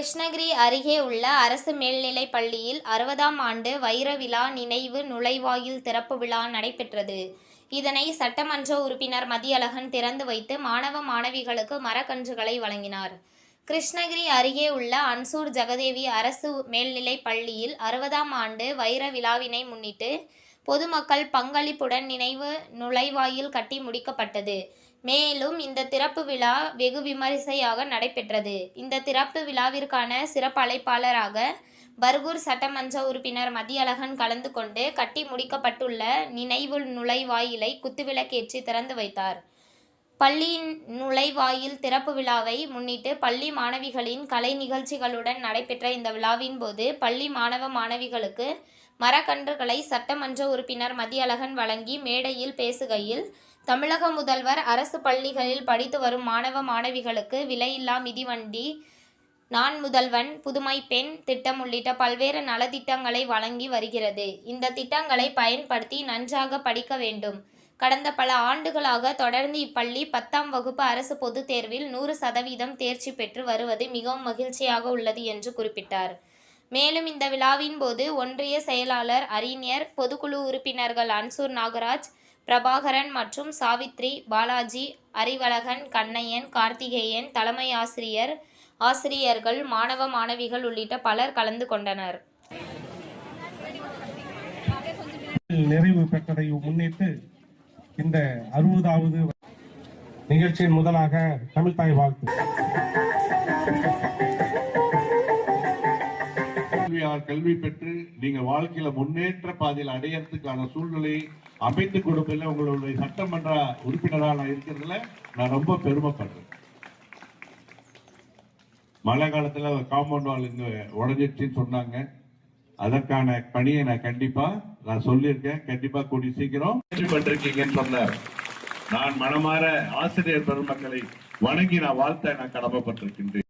கிருஷ்ணகிரி அருகே உள்ள அரசு மேல்நிலைப் பள்ளியில் அறுபதாம் ஆண்டு வைர விழா நினைவு நுழைவாயில் திறப்பு விழா நடைபெற்றது. இதனை சட்டமன்ற உறுப்பினர் மதியழகன் திறந்து வைத்து மாணவ மாணவிகளுக்கு மரக்கன்றுகளை வழங்கினார். கிருஷ்ணகிரி அருகே உள்ள அன்சூர் ஜெகதேவி அரசு மேல்நிலைப் பள்ளியில் அறுபதாம் ஆண்டு வைர விழாவினை முன்னிட்டு பொதுமக்கள் பங்களிப்புடன் நினைவு நுழைவாயில் கட்டி முடிக்கப்பட்டது. மேலும் இந்த திறப்பு விழா வெகு விமரிசையாக நடைபெற்றது. இந்த திறப்பு விழாவிற்கான சிறப்பு அழைப்பாளராக பர்கூர் சட்டமன்ற உறுப்பினர் மதியழகன் கலந்து கொண்டு கட்டி முடிக்கப்பட்டுள்ள நினைவு நுழைவாயிலை குத்துவிளக்கேற்றி திறந்து வைத்தார். பள்ளியின் நுழைவாயில் திறப்பு விழாவை முன்னிட்டு பள்ளி மாணவிகளின் கலை நிகழ்ச்சிகளுடன் நடைபெற்ற இந்த விழாவின் போது பள்ளி மாணவ மாணவிகளுக்கு மரக்கன்றுகளை சட்டமன்ற உறுப்பினர் மதியழகன் வழங்கி மேடையில் பேசுகையில் தமிழக முதல்வர் அரசு பள்ளிகளில் படித்து வரும் மாணவ மாணவிகளுக்கு விலையில்லா மிதிவண்டி நான் முதல்வன் புதுமை பெண் திட்டம் உள்ளிட்ட பல்வேறு நலத்திட்டங்களை வழங்கி வருகிறது. இந்த திட்டங்களை பயன்படுத்தி நன்றாக படிக்க வேண்டும். கடந்த பல ஆண்டுகளாக தொடர்ந்து இப்பள்ளி பத்தாம் வகுப்பு அரசு பொதுத் தேர்வில் நூறு சதவீதம் தேர்ச்சி பெற்று வருவது மிகவும் மகிழ்ச்சியாக உள்ளது என்று குறிப்பிட்டார். மேலும் இந்த விழாவின் போது ஒன்றிய செயலாளர் அறிஞர் பொதுக்குழு உறுப்பினர்கள் அன்சூர் நாகராஜ் பிரபாகரன் மற்றும் சாவித்ரி பாலாஜி அறிவழகன் கண்ணையன் கார்த்திகேயன் தலைமை ஆசிரியர் ஆசிரியர்கள் மாணவ மாணவிகள் உள்ளிட்ட பலர் கலந்து கொண்டனர். நிறைவு பெற்றதை முன்னிட்டு இந்த அறுபதாவது நிகழ்ச்சியின் முதலாக தமிழ்தாய் வாழ்த்து. கல்வியார் கல்வி பெற்று நீங்க வாழ்க்கையில முன்னேற்ற பாதையில் அடையறதுக்கான சூழ்நிலையை அமைத்து கொடுப்பதில் உங்களுடைய சட்டமன்ற உறுப்பினராக நான் இருக்கிறதுல நான் ரொம்ப பெருமைப்படுறேன். மழை காலத்துல காம்பவுண்ட் வால் இங்க உடஞ்சிடுச்சுன்னு சொன்னாங்க. அதற்கான பணியை நான் கண்டிப்பா நான் சொல்லியிருக்கேன். கண்டிப்பா கூடி சீக்கிரம் வெற்றி சொன்னார். நான் மனமாற ஆசிரியர் பெருமக்களை வணங்கி நான் வாழ்த்த நான் கடமைப்பட்டிருக்கின்றேன்.